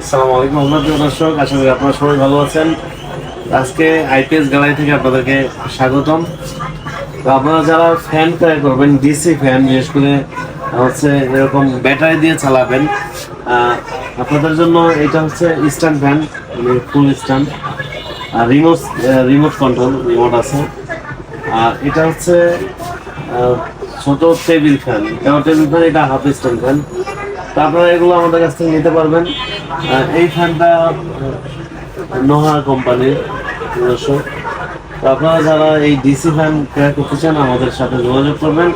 আসসালামু আলাইকুম আমরা প্রিয় দর্শক, আশা করি আপনারা সবাই ভালো আছেন। আজকে আইপিএস গ্যালারি থেকে আপনাদেরকে স্বাগতম। তো আপনারা যারা ফ্যান ক্রয় করবেন ডিসি ফ্যান বিশেষ করে হচ্ছে এরকম ব্যাটারি দিয়ে চালাবেন আপনাদের জন্য এটা হচ্ছে স্ট্যান্ড ফ্যান মানে ফুল স্ট্যান্ড আর রিমোট রিমোট কন্ট্রোল রিমোট আছে। আর এটা হচ্ছে ছোট টেবিল ফ্যান এটা টেবিল ফ্যান এটা হাফ স্ট্যান্ড ফ্যান আপনারা এগুলো আমাদের কাছ থেকে নিতে পারবেন। এই ফ্যানটা নোহা কোম্পানির আপনারা যারা এই ডিসি ফ্যান ক্রয় করতে চান, আমাদের সাথে যোগাযোগ করবেন।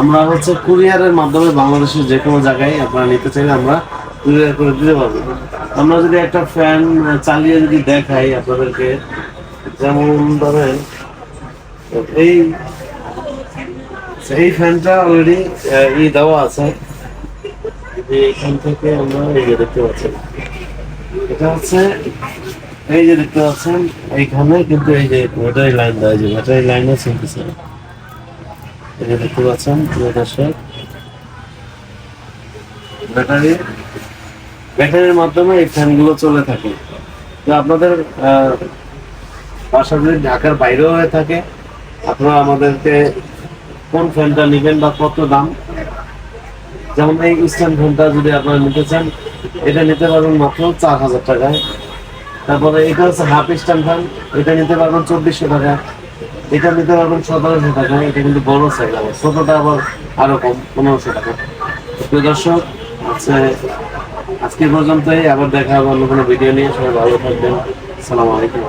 আমরা হচ্ছে কুরিয়ারের মাধ্যমে বাংলাদেশের যে কোনো জায়গায় আপনারা নিতে চাইলে আমরা কুরিয়ার করে দিতে পারব। আমরা যদি একটা ফ্যান চালিয়ে যদি দেখাই আপনাদেরকে, যেমন ধরেন, এই এই ফ্যানটা অলরেডি ই দেওয়া আছে। যে এখান থেকে আমরা এই যে দেখতে এটা হচ্ছে, এই যে দেখতে পাচ্ছেন, এইখানে কিন্তু এই যে লাইন দেওয়া যে এই যে দেখতে পাচ্ছেন, প্রিয় দর্শক। ব্যাটারি ব্যাটারির মাধ্যমে এই ফ্যানগুলো চলে থাকে। তো আপনাদের বাসা ঢাকার বাইরেও হয়ে থাকে, আপনারা আমাদেরকে কোন ফ্যানটা নেবেন বা কত দাম? যেমন এই স্ট্যান্ড ফ্যানটা যদি আপনারা নিতে চান, এটা নিতে পারবেন মাত্র চার হাজার টাকায় তারপরে এটা হচ্ছে হাফ স্ট্যান্ড ফ্যান, এটা নিতে পারবেন চব্বিশশো টাকা। এটা নিতে পারবেন সতেরোশো টাকা, এটা কিন্তু বড় সাইজ আবার, ছোটোটা আবার আরও কম, পনেরোশো টাকা। প্রিয় দর্শক হচ্ছে আজকে পর্যন্তই, আবার দেখা হবে অন্য কোনো ভিডিও নিয়ে। সবাই ভালো থাকবেন। আসসালামু আলাইকুম।